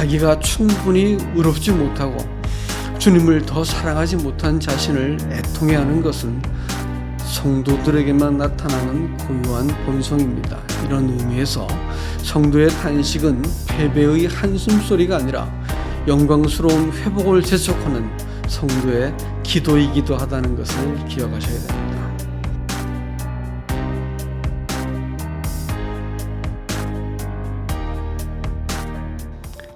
자기가 충분히 의롭지 못하고 주님을 더 사랑하지 못한 자신을 애통해하는 것은 성도들에게만 나타나는 고유한 본성입니다. 이런 의미에서 성도의 탄식은 패배의 한숨소리가 아니라 영광스러운 회복을 재촉하는 성도의 기도이기도 하다는 것을 기억하셔야 됩니다.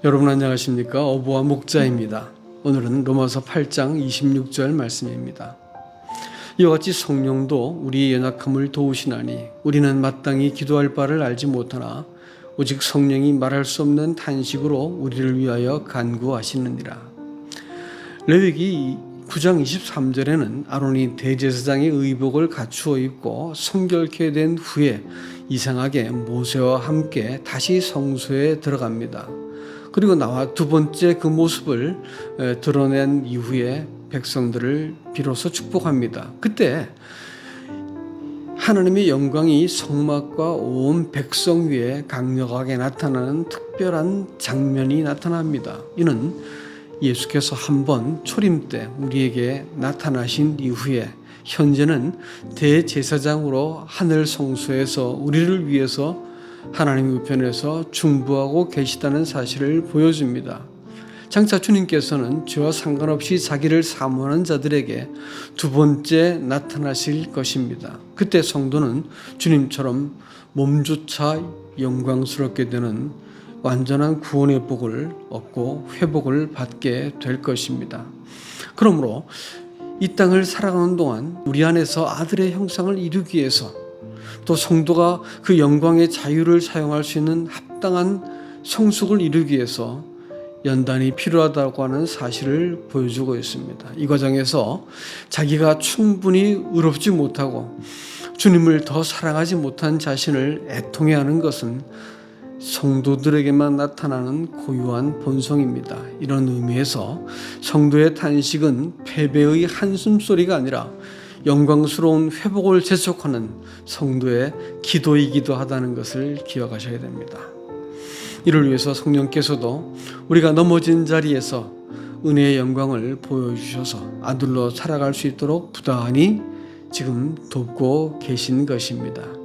여러분 안녕하십니까? 어부와 목자입니다. 오늘은 로마서 8장 26절 말씀입니다. 이와 같이 성령도 우리의 연약함을 도우시나니 우리는 마땅히 기도할 바를 알지 못하나 오직 성령이 말할 수 없는 탄식으로 우리를 위하여 간구하시느니라. 레위기 9장 23절에는 아론이 대제사장의 의복을 갖추어 입고 성결케 된 후에 이상하게 모세와 함께 다시 성소에 들어갑니다. 그리고 나와 두 번째 그 모습을 드러낸 이후에 백성들을 비로소 축복합니다. 그때 하나님의 영광이 성막과 온 백성 위에 강력하게 나타나는 특별한 장면이 나타납니다. 이는 예수께서 한 번 초림 때 우리에게 나타나신 이후에 현재는 대제사장으로 하늘 성소에서 우리를 위해서 하나님 우편에서 중부하고 계시다는 사실을 보여줍니다. 장차 주님께서는 죄와 상관없이 자기를 사모하는 자들에게 두 번째 나타나실 것입니다. 그때 성도는 주님처럼 몸조차 영광스럽게 되는 완전한 구원의 복을 얻고 회복을 받게 될 것입니다. 그러므로 이 땅을 살아가는 동안 우리 안에서 아들의 형상을 이루기 위해서 또 성도가 그 영광의 자유를 사용할 수 있는 합당한 성숙을 이루기 위해서 연단이 필요하다고 하는 사실을 보여주고 있습니다. 이 과정에서 자기가 충분히 의롭지 못하고 주님을 더 사랑하지 못한 자신을 애통해 하는 것은 성도들에게만 나타나는 고유한 본성입니다. 이런 의미에서 성도의 탄식은 패배의 한숨 소리가 아니라 영광스러운 회복을 재촉하는 성도의 기도이기도 하다는 것을 기억하셔야 됩니다. 이를 위해서 성령께서도 우리가 넘어진 자리에서 은혜의 영광을 보여주셔서 아들로 살아갈 수 있도록 부단히 지금 돕고 계신 것입니다.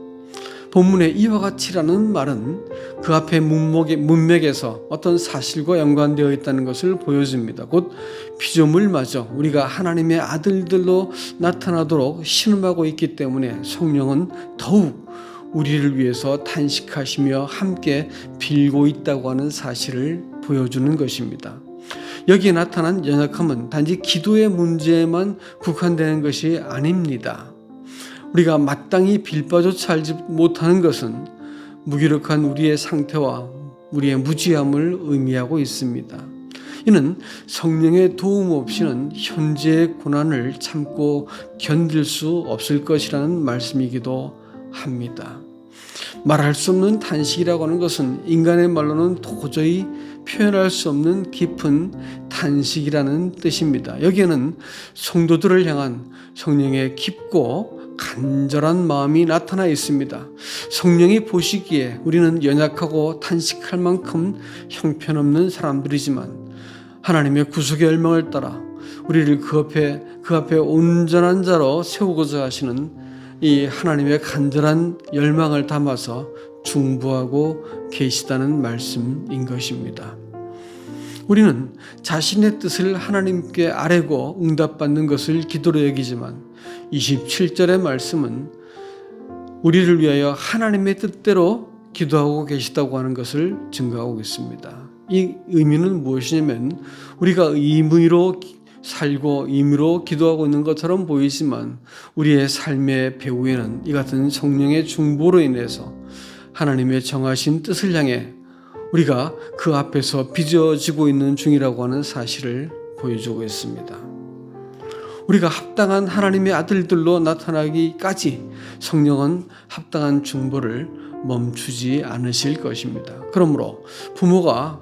본문의 이와 같이라는 말은 그 앞에 문맥에, 문맥에서 어떤 사실과 연관되어 있다는 것을 보여줍니다. 곧 피조물마저 우리가 하나님의 아들들로 나타나도록 신음하고 있기 때문에 성령은 더욱 우리를 위해서 탄식하시며 함께 빌고 있다고 하는 사실을 보여주는 것입니다. 여기에 나타난 연약함은 단지 기도의 문제에만 국한되는 것이 아닙니다. 우리가 마땅히 빌바조차 알지 못하는 것은 무기력한 우리의 상태와 우리의 무지함을 의미하고 있습니다. 이는 성령의 도움 없이는 현재의 고난을 참고 견딜 수 없을 것이라는 말씀이기도 합니다. 말할 수 없는 탄식이라고 하는 것은 인간의 말로는 도저히 표현할 수 없는 깊은 탄식이라는 뜻입니다. 여기에는 성도들을 향한 성령의 깊고 간절한 마음이 나타나 있습니다. 성령이 보시기에 우리는 연약하고 탄식할 만큼 형편없는 사람들이지만 하나님의 구속의 열망을 따라 우리를 그 앞에 그 앞에 온전한 자로 세우고자 하시는 이 하나님의 간절한 열망을 담아서 중부하고 계시다는 말씀인 것입니다. 우리는 자신의 뜻을 하나님께 아뢰고 응답받는 것을 기도로 여기지만 27절의 말씀은 우리를 위하여 하나님의 뜻대로 기도하고 계시다고 하는 것을 증거하고 있습니다. 이 의미는 무엇이냐면 우리가 의무로 살고 임의로 기도하고 있는 것처럼 보이지만 우리의 삶의 배후에는 이 같은 성령의 중보로 인해서 하나님의 정하신 뜻을 향해 우리가 그 앞에서 빚어지고 있는 중이라고 하는 사실을 보여주고 있습니다. 우리가 합당한 하나님의 아들들로 나타나기까지 성령은 합당한 중보를 멈추지 않으실 것입니다. 그러므로 부모가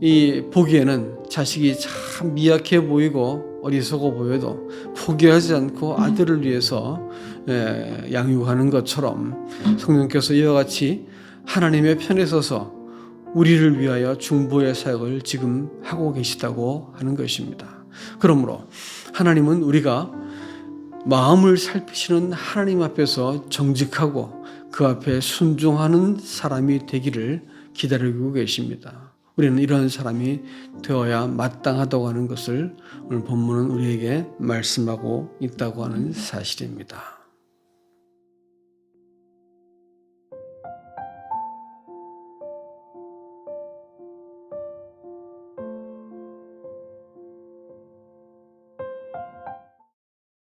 이 보기에는 자식이 참 미약해 보이고 어리석어 보여도 포기하지 않고 아들을 위해서 양육하는 것처럼 성령께서 이와 같이 하나님의 편에 서서 우리를 위하여 중보의 사역을 지금 하고 계시다고 하는 것입니다. 그러므로 하나님은 우리가 마음을 살피시는 하나님 앞에서 정직하고 그 앞에 순종하는 사람이 되기를 기다리고 계십니다. 우리는 이러한 사람이 되어야 마땅하다고 하는 것을 오늘 본문은 우리에게 말씀하고 있다고 하는 사실입니다.